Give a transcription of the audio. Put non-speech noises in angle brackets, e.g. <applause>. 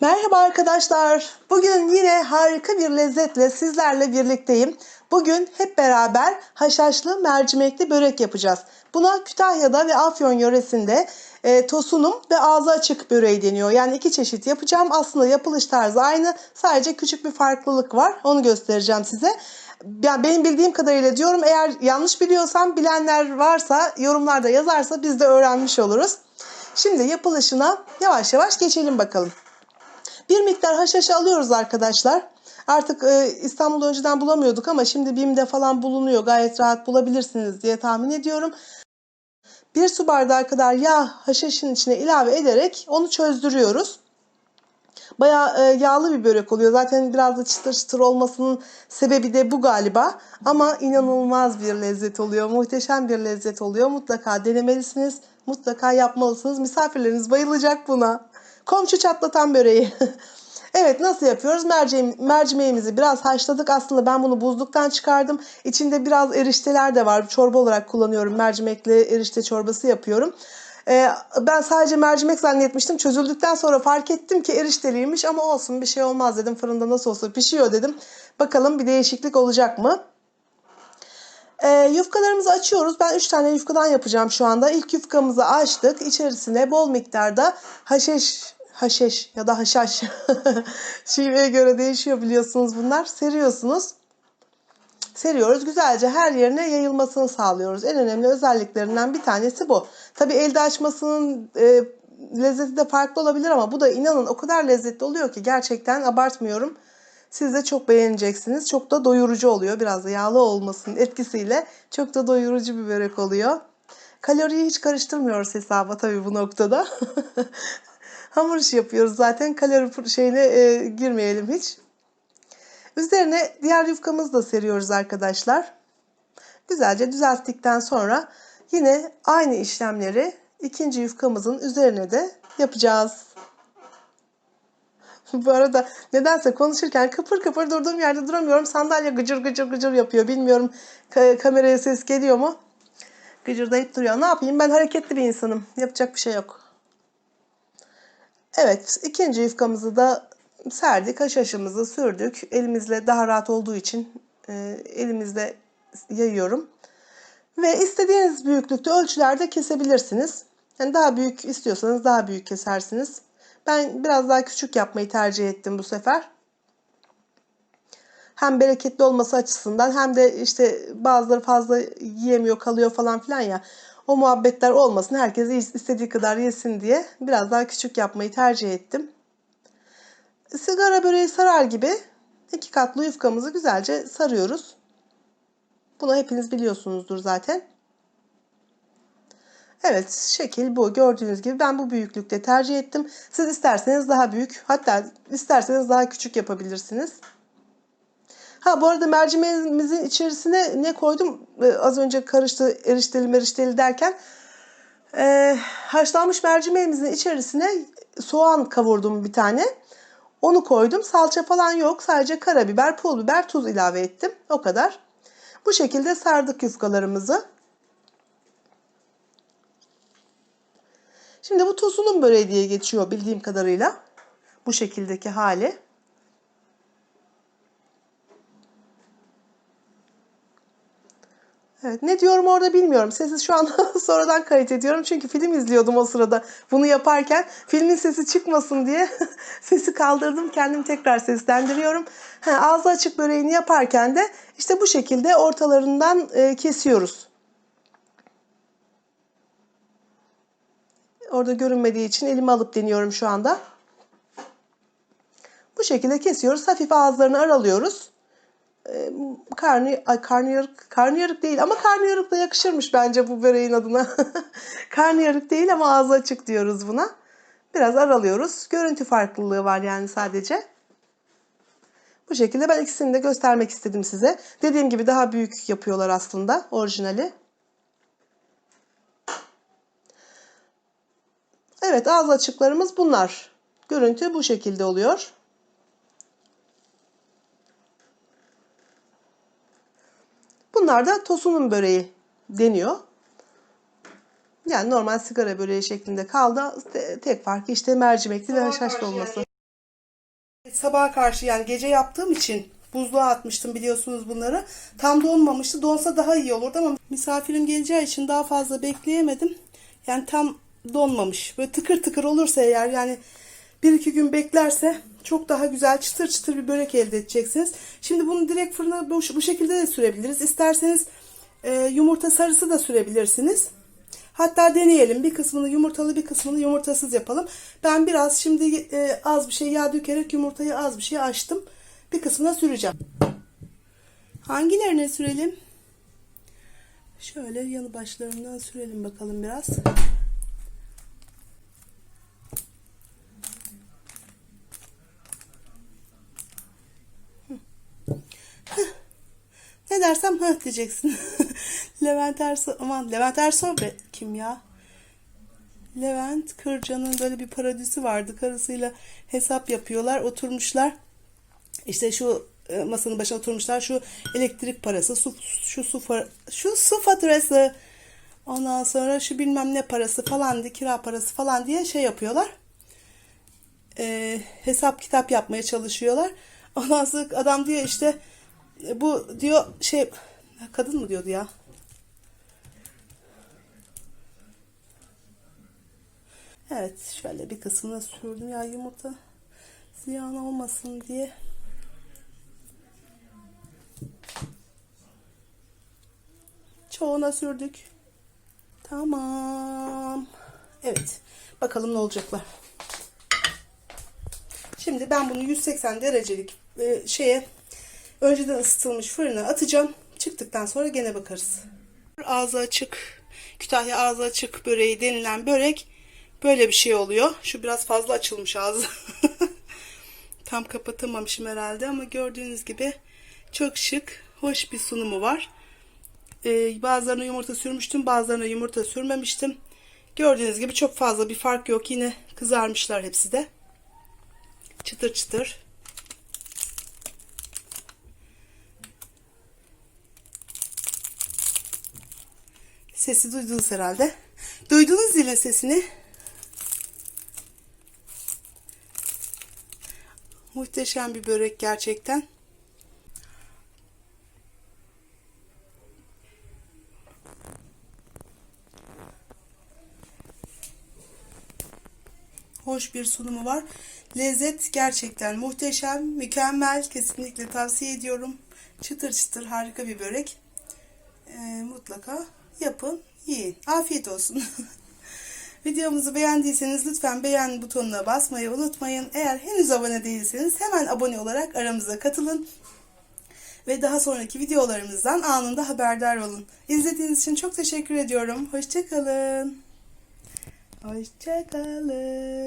Merhaba arkadaşlar. Bugün yine harika bir lezzetle sizlerle birlikteyim. Bugün hep beraber haşhaşlı mercimekli börek yapacağız. Buna Kütahya'da ve Afyon yöresinde e, tosunum ve ağzı açık böreği deniyor. Yani iki çeşit yapacağım. Aslında yapılış tarzı aynı. Sadece küçük bir farklılık var. Onu göstereceğim size. Yani benim bildiğim kadarıyla diyorum eğer yanlış biliyorsam bilenler varsa yorumlarda yazarsa biz de öğrenmiş oluruz. Şimdi yapılışına yavaş yavaş geçelim bakalım. Bir miktar haşhaşı alıyoruz arkadaşlar. Artık e, İstanbul'da önceden bulamıyorduk ama şimdi BİM'de falan bulunuyor. Gayet rahat bulabilirsiniz diye tahmin ediyorum. Bir su bardağı kadar yağ haşhaşın içine ilave ederek onu çözdürüyoruz. Bayağı e, yağlı bir börek oluyor. Zaten biraz da çıtır çıtır olmasının sebebi de bu galiba. Ama inanılmaz bir lezzet oluyor. Muhteşem bir lezzet oluyor. Mutlaka denemelisiniz. Mutlaka yapmalısınız. Misafirleriniz bayılacak buna. Komşu çatlatan böreği. <laughs> evet nasıl yapıyoruz? Mercimeğimizi biraz haşladık. Aslında ben bunu buzluktan çıkardım. İçinde biraz erişteler de var. Çorba olarak kullanıyorum. Mercimekli erişte çorbası yapıyorum. Ee, ben sadece mercimek zannetmiştim. Çözüldükten sonra fark ettim ki erişteliymiş ama olsun bir şey olmaz dedim. Fırında nasıl olsa pişiyor dedim. Bakalım bir değişiklik olacak mı? Ee, yufkalarımızı açıyoruz. Ben 3 tane yufkadan yapacağım şu anda. İlk yufkamızı açtık. İçerisine bol miktarda haşeş, haşeş ya da haşhaş <laughs> şiveye göre değişiyor biliyorsunuz bunlar. Seriyorsunuz. Seriyoruz. Güzelce her yerine yayılmasını sağlıyoruz. En önemli özelliklerinden bir tanesi bu. Tabi elde açmasının e, lezzeti de farklı olabilir ama bu da inanın o kadar lezzetli oluyor ki gerçekten abartmıyorum. Siz de çok beğeneceksiniz. Çok da doyurucu oluyor. Biraz da yağlı olmasının etkisiyle çok da doyurucu bir börek oluyor. Kaloriyi hiç karıştırmıyoruz hesaba tabii bu noktada. <laughs> Hamur işi yapıyoruz zaten. Kalori şeyine e, girmeyelim hiç. Üzerine diğer yufkamızı da seriyoruz arkadaşlar. Güzelce düzelttikten sonra yine aynı işlemleri ikinci yufkamızın üzerine de yapacağız. <laughs> Bu arada nedense konuşurken kıpır kıpır durduğum yerde duramıyorum. Sandalye gıcır gıcır gıcır yapıyor. Bilmiyorum ka- kameraya ses geliyor mu? Gıcırdayıp duruyor. Ne yapayım? Ben hareketli bir insanım. Yapacak bir şey yok. Evet, ikinci yufkamızı da serdik. Haşhaşımızı sürdük. Elimizle daha rahat olduğu için e, elimizle yayıyorum. Ve istediğiniz büyüklükte ölçülerde kesebilirsiniz. Yani daha büyük istiyorsanız daha büyük kesersiniz. Ben biraz daha küçük yapmayı tercih ettim bu sefer. Hem bereketli olması açısından hem de işte bazıları fazla yiyemiyor kalıyor falan filan ya. O muhabbetler olmasın herkes istediği kadar yesin diye biraz daha küçük yapmayı tercih ettim. Sigara böreği sarar gibi iki katlı yufkamızı güzelce sarıyoruz. Bunu hepiniz biliyorsunuzdur zaten. Evet şekil bu. Gördüğünüz gibi ben bu büyüklükte tercih ettim. Siz isterseniz daha büyük hatta isterseniz daha küçük yapabilirsiniz. Ha bu arada mercimeğimizin içerisine ne koydum? Ee, az önce karıştı erişteli merişteli derken. Ee, haşlanmış mercimeğimizin içerisine soğan kavurdum bir tane. Onu koydum. Salça falan yok. Sadece karabiber, pul biber, tuz ilave ettim. O kadar. Bu şekilde sardık yufkalarımızı. Şimdi bu tosunun böreği diye geçiyor bildiğim kadarıyla. Bu şekildeki hali. Evet, ne diyorum orada bilmiyorum. Sesi şu an <laughs> sonradan kayıt ediyorum. Çünkü film izliyordum o sırada bunu yaparken. Filmin sesi çıkmasın diye <laughs> sesi kaldırdım. Kendim tekrar seslendiriyorum. Ha, ağzı açık böreğini yaparken de işte bu şekilde ortalarından e, kesiyoruz. Orada görünmediği için elimi alıp deniyorum şu anda. Bu şekilde kesiyoruz. Hafif ağızlarını aralıyoruz. Karnı, karnıyarık, karnıyarık değil ama karnıyarık da yakışırmış bence bu böreğin adına. <laughs> karnıyarık değil ama ağzı açık diyoruz buna. Biraz aralıyoruz. Görüntü farklılığı var yani sadece. Bu şekilde ben ikisini de göstermek istedim size. Dediğim gibi daha büyük yapıyorlar aslında orijinali. Evet ağız açıklarımız bunlar. Görüntü bu şekilde oluyor. Bunlar da tosunun böreği deniyor. Yani normal sigara böreği şeklinde kaldı. Tek farkı işte mercimekli ve haşhaşlı olması. sabaha karşı yani gece yaptığım için buzluğa atmıştım biliyorsunuz bunları. Tam donmamıştı. Donsa daha iyi olurdu ama misafirim geleceği için daha fazla bekleyemedim. Yani tam donmamış. Böyle tıkır tıkır olursa eğer yani bir iki gün beklerse çok daha güzel çıtır çıtır bir börek elde edeceksiniz. Şimdi bunu direkt fırına bu, bu şekilde de sürebiliriz. İsterseniz e, yumurta sarısı da sürebilirsiniz. Hatta deneyelim. Bir kısmını yumurtalı bir kısmını yumurtasız yapalım. Ben biraz şimdi e, az bir şey yağ dökerek yumurtayı az bir şey açtım. Bir kısmına süreceğim. Hangilerine sürelim? Şöyle yanı başlarından sürelim bakalım biraz. Hı diyeceksin. <laughs> Levent Ersoy, aman Levent Ersoy be kim ya? Levent Kırca'nın böyle bir parodisi vardı. Karısıyla hesap yapıyorlar, oturmuşlar. İşte şu e, masanın başına oturmuşlar. Şu elektrik parası, su, şu su şu su faturası. Ondan sonra şu bilmem ne parası falan diye kira parası falan diye şey yapıyorlar. E, hesap kitap yapmaya çalışıyorlar. Ondan sonra adam diyor işte e, bu diyor şey kadın mı diyordu ya? Evet şöyle bir kısmını sürdüm ya yumurta ziyan olmasın diye. Çoğuna sürdük. Tamam. Evet. Bakalım ne olacaklar. Şimdi ben bunu 180 derecelik e, şeye önceden ısıtılmış fırına atacağım. Çıktıktan sonra gene bakarız. Ağzı açık, Kütahya ağzı açık böreği denilen börek böyle bir şey oluyor. Şu biraz fazla açılmış ağzı. <laughs> Tam kapatamamışım herhalde ama gördüğünüz gibi çok şık, hoş bir sunumu var. Ee, bazılarına yumurta sürmüştüm, bazılarına yumurta sürmemiştim. Gördüğünüz gibi çok fazla bir fark yok. Yine kızarmışlar hepsi de. Çıtır çıtır. Sesi duydunuz herhalde. Duydunuz zilin sesini. Muhteşem bir börek gerçekten. Hoş bir sunumu var. Lezzet gerçekten muhteşem, mükemmel. Kesinlikle tavsiye ediyorum. Çıtır çıtır harika bir börek. Ee, mutlaka yapın, yiyin. Afiyet olsun. <laughs> Videomuzu beğendiyseniz lütfen beğen butonuna basmayı unutmayın. Eğer henüz abone değilseniz hemen abone olarak aramıza katılın. Ve daha sonraki videolarımızdan anında haberdar olun. İzlediğiniz için çok teşekkür ediyorum. Hoşçakalın. Hoşçakalın.